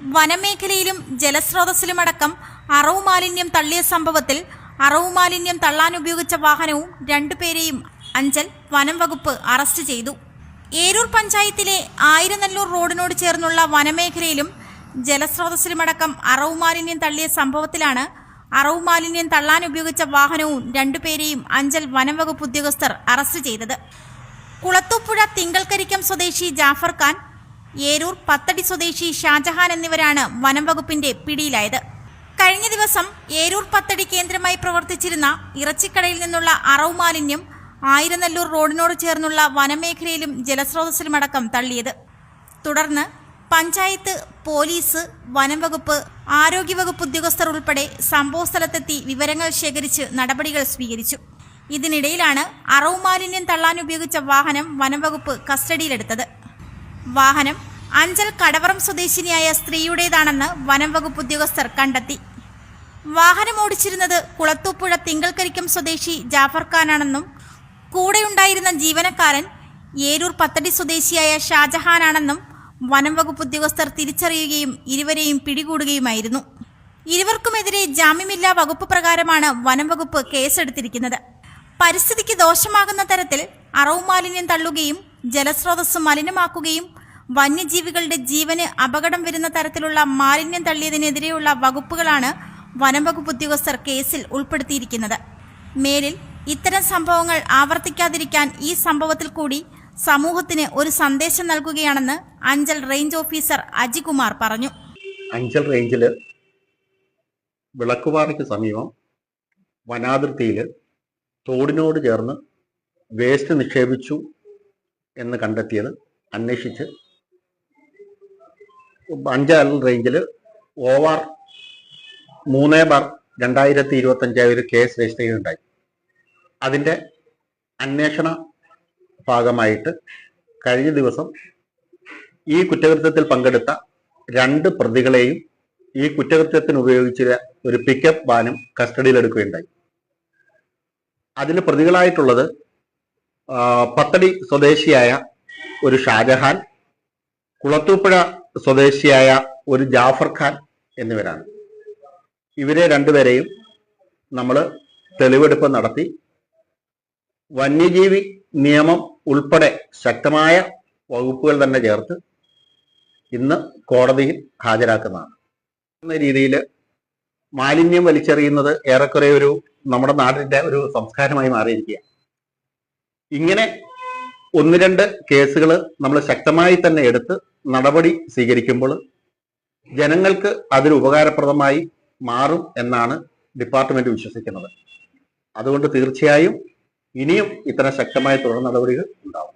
വനമേഖലയിലും ജലസ്രോതസ്സിലുമടക്കം അറവ് മാലിന്യം തള്ളിയ സംഭവത്തിൽ അറവ് മാലിന്യം തള്ളാൻ ഉപയോഗിച്ച വാഹനവും രണ്ടുപേരെയും അഞ്ചൽ വനം വകുപ്പ് അറസ്റ്റ് ചെയ്തു. ഏരൂർ പഞ്ചായത്തിലെ ആയിരനല്ലൂർ റോഡിനോട് ചേർന്നുള്ള വനമേഖലയിലും ജലസ്രോതസ്സിലുമടക്കം അറവ് മാലിന്യം തള്ളിയ സംഭവത്തിലാണ് അറവ് മാലിന്യം തള്ളാൻ ഉപയോഗിച്ച വാഹനവും രണ്ടുപേരെയും അഞ്ചൽ വനം വകുപ്പ് ഉദ്യോഗസ്ഥർ അറസ്റ്റ് ചെയ്തത്. കുളത്തൂപ്പുഴ തിങ്കൾക്കരിക്കം സ്വദേശി ജാഫർ ഖാൻ ഏരൂർ പത്തടി സ്വദേശി ഷാജഹാൻ എന്നിവരാണ് വനംവകുപ്പിന്റെ പിടിയിലായത്. കഴിഞ്ഞ ദിവസം ഏരൂർ പത്തടി കേന്ദ്രമായി പ്രവർത്തിച്ചിരുന്ന ഇറച്ചിക്കടയിൽ നിന്നുള്ള അറവ് മാലിന്യം ആയിരനല്ലൂർ റോഡിനോട് ചേർന്നുള്ള വനമേഖലയിലും ജലസ്രോതസ്സിലുമടക്കം തള്ളിയത്. തുടർന്ന് പഞ്ചായത്ത് പോലീസ് വനംവകുപ്പ് ആരോഗ്യവകുപ്പ് ഉദ്യോഗസ്ഥർ ഉൾപ്പെടെ സംഭവസ്ഥലത്തെത്തി വിവരങ്ങൾ ശേഖരിച്ച് നടപടികൾ സ്വീകരിച്ചു. ഇതിനിടയിലാണ് അറവ് മാലിന്യം തള്ളാൻ ഉപയോഗിച്ച വാഹനം വനംവകുപ്പ് കസ്റ്റഡിയിലെടുത്തത്. വാഹനം അഞ്ചൽ കടവറം സ്വദേശിനിയായ സ്ത്രീയുടേതാണെന്ന് വനം വകുപ്പ് ഉദ്യോഗസ്ഥർ കണ്ടെത്തി. വാഹനം ഓടിച്ചിരുന്നത് കുളത്തൂപ്പുഴ തിങ്കൾക്കരിക്കം സ്വദേശി ജാഫർ ഖാനാണെന്നും കൂടെയുണ്ടായിരുന്ന ജീവനക്കാരൻ ഏരൂർ പത്തടി സ്വദേശിയായ ഷാജഹാനാണെന്നും വനം വകുപ്പ് ഉദ്യോഗസ്ഥർ തിരിച്ചറിയുകയും ഇരുവരെയും പിടികൂടുകയുമായിരുന്നു. ഇരുവർക്കുമെതിരെ ജാമ്യമില്ലാ വകുപ്പ് പ്രകാരമാണ് വനം വകുപ്പ് കേസെടുത്തിരിക്കുന്നത്. പരിസ്ഥിതിക്ക് ദോഷമാകുന്ന തരത്തിൽ അറവ് മാലിന്യം തള്ളുകയും ജലസ്രോതസ് മലിനമാക്കുകയും വന്യജീവികളുടെ ജീവന് അപകടം വരുന്ന തരത്തിലുള്ള മാലിന്യം തള്ളിയതിനെതിരെയുള്ള വകുപ്പുകളാണ് വനംവകുപ്പ് ഉദ്യോഗസ്ഥർ കേസിൽ ഉൾപ്പെടുത്തിയിരിക്കുന്നത്. മേലിൽ ഇത്തരം സംഭവങ്ങൾ ആവർത്തിക്കാതിരിക്കാൻ ഈ സംഭവത്തിൽ കൂടി സമൂഹത്തിന് ഒരു സന്ദേശം നൽകുകയാണെന്ന് അഞ്ചൽ റേഞ്ച് ഓഫീസർ അജികുമാർ പറഞ്ഞു. അഞ്ചൽ റേഞ്ചിൽ വിളക്കുപാറയ്ക്ക് സമീപം വനാതിർത്തിയിൽ തോടിനോട് ചേർന്ന് വേസ്റ്റ് നിക്ഷേപിച്ചു എന്ന് കണ്ടെത്തിയത് അന്വേഷിച്ച് അഞ്ചാൽ റേഞ്ചിൽ ഓവാർ മൂന്ന് ബാർ രണ്ടായിരത്തി ഇരുപത്തഞ്ചായ ഒരു കേസ് രജിസ്റ്റർ ചെയ്തിട്ടുണ്ടായി. അതിന്റെ അന്വേഷണ ഭാഗമായിട്ട് കഴിഞ്ഞ ദിവസം ഈ കുറ്റകൃത്യത്തിൽ പങ്കെടുത്ത രണ്ട് പ്രതികളെയും ഈ കുറ്റകൃത്യത്തിന് ഉപയോഗിച്ച ഒരു പിക്കപ്പ് വാനും കസ്റ്റഡിയിലെടുക്കുകയുണ്ടായി അതിൽ പ്രതികളായിട്ടുള്ളത് പത്തടി സ്വദേശിയായ ഒരു ഷാജഹാൻ കുളത്തൂപ്പുഴ സ്വദേശിയായ ഒരു ജാഫർ ഖാൻ എന്നിവരാണ്. ഇവരെ രണ്ടുപേരെയും നമ്മൾ തെളിവെടുപ്പ് നടത്തി. വന്യജീവി നിയമം ഉൾപ്പെടെ ശക്തമായ വകുപ്പുകൾ തന്നെ ചേർത്ത് ഇന്ന് കോടതിയിൽ ഹാജരാക്കുന്നതാണ്. എന്ന രീതിയിൽ മാലിന്യം വലിച്ചെറിയുന്നത് ഏറെക്കുറെ ഒരു നമ്മുടെ നാടിന്റെ ഒരു സംസ്കാരമായി മാറിയിരിക്കുക ഇങ്ങനെ ഒന്ന് രണ്ട് കേസുകൾ നമ്മൾ ശക്തമായി തന്നെ എടുത്ത് നടപടി സ്വീകരിക്കുമ്പോൾ ജനങ്ങൾക്ക് അതിൽ ഉപകാരപ്രദമായി മാറും എന്നാണ് ഡിപ്പാർട്ട്മെന്റ് വിശ്വസിക്കുന്നത്. അതുകൊണ്ട് തീർച്ചയായും ഇനിയും ഇത്തരം ശക്തമായ തുടർ നടപടികൾ ഉണ്ടാവും.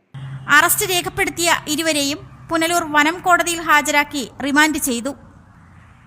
അറസ്റ്റ് രേഖപ്പെടുത്തിയ ഇരുവരെയും പുനലൂർ വനം കോടതിയിൽ ഹാജരാക്കി റിമാൻഡ് ചെയ്തു.